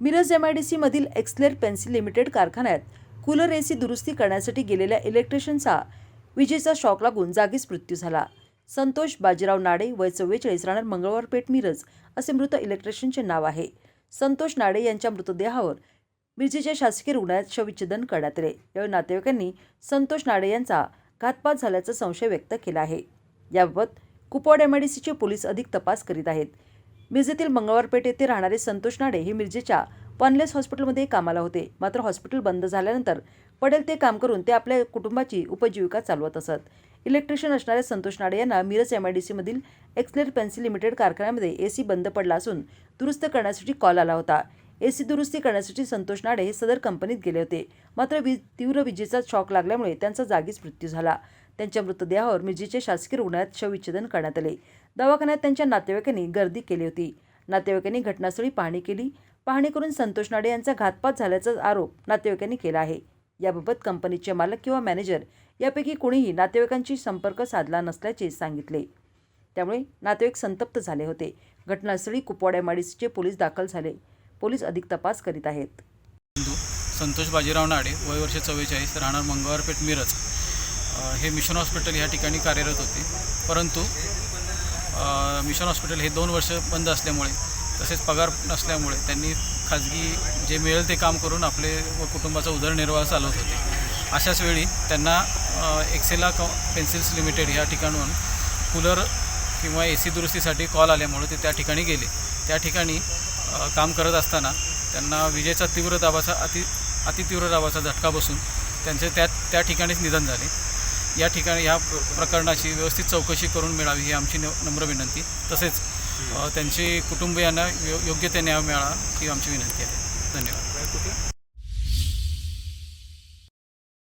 Miraj M I D सीमधील एक्सलेर pencil limited कारखान्यात कूलर एसी दुरुस्ती करण्यासाठी गेलेल्या इलेक्ट्रिशियनचा विजेचा शॉक लागून जागीच मृत्यू झाला. संतोष बाजीराव नाडे वय चव्वेचाळीस राहणार मंगळवारपेठ मिरज असे मृत इलेक्ट्रिशियनचे नाव आहे. संतोष नाडे यांच्या मृतदेहावर मिरजेच्या शासकीय रुग्णालयात शवविच्छेदन करण्यात आले. यावेळी नातेवाईकांनी संतोष नाडे यांचा घातपात झाल्याचा संशय व्यक्त केला आहे. याबाबत कुपवाड एमआयडीसीचे पोलीस अधिक तपास करीत आहेत. मिरजेतील मंगळवारपेठ येथे राहणारे संतोष नाडे हे मिरजेच्या पनलेस हॉस्पिटलमध्ये कामाला होते. मात्र हॉस्पिटल बंद झाल्यानंतर पडेल ते काम करून ते आपल्या कुटुंबाची उपजीविका चालवत असत. इलेक्ट्रिशियन असणाऱ्या संतोष नाडे यांना मिरज एमआयडीसीमधील एक्सलेर पेन्सिल लिमिटेड कारखान्यामध्ये एसी बंद पडला असून दुरुस्त करण्यासाठी कॉल आला होता. एसी दुरुस्ती करण्यासाठी संतोष नाडे हे सदर कंपनीत गेले होते. मात्र वीज तीव्र विजेचा शॉक लागल्यामुळे त्यांचा जागीच मृत्यू झाला. त्यांच्या मृतदेहावर मिरजेच्या शासकीय रुग्णालयात शवविच्छेदन करण्यात आले. दवाखान्यात त्यांच्या नातेवाईकांनी गर्दी केली होती. नातेवाईकांनी घटनास्थळी पाहणी केली. पाहणी करून संतोष नाडे यांचा घातपात झाल्याचा आरोप नातेवाईकांनी केला आहे. याबाबत कंपनीचे मालक किंवा मॅनेजर यापैकी कोणीही नातेवाईकांशी संपर्क साधला नसल्याचे सांगितले. त्यामुळे नातेवाईक संतप्त झाले होते. घटनास्थळी कुपवाड पोलीस दाखल झाले. पोलीस अधिक तपास करीत आहेत. संतोष बाजीराव नाडे वय वर्ष चव्वेचाळीस राहणार मंगळवारपेठ मिरज. हे मिशन हॉस्पिटल ह्या ठिकाणी कार्यरत होते. परंतु मिशन हॉस्पिटल हे दोन वर्ष बंद असल्यामुळे तसेच पगार नसल्यामुळे त्यांनी खाजगी जे मिळेल ते काम करून आपले व कुटुंबाचा उदरनिर्वाह चालवत होते. अशाच वेळी त्यांना एक्सेला क पेन्सिल्स लिमिटेड ह्या ठिकाणून कूलर किंवा ए सी दुरुस्तीसाठी कॉल आल्यामुळे ते त्या ठिकाणी गेले. त्या ठिकाणी काम करत असताना त्यांना विजेचा तीव्र दाबाचा अति अतितीव्र दाबाचा झटका बसून त्यांचे त्या त्या ठिकाणीच निधन झाले. या ठिकाणी या प्र प्रकरणाची व्यवस्थित चौकशी करून मिळावी ही आमची न नम्र विनंती. तसेच त्यांची कुटुंबियांना योग्य ते न्याय मिळावा ही आमची विनंती आहे. धन्यवाद.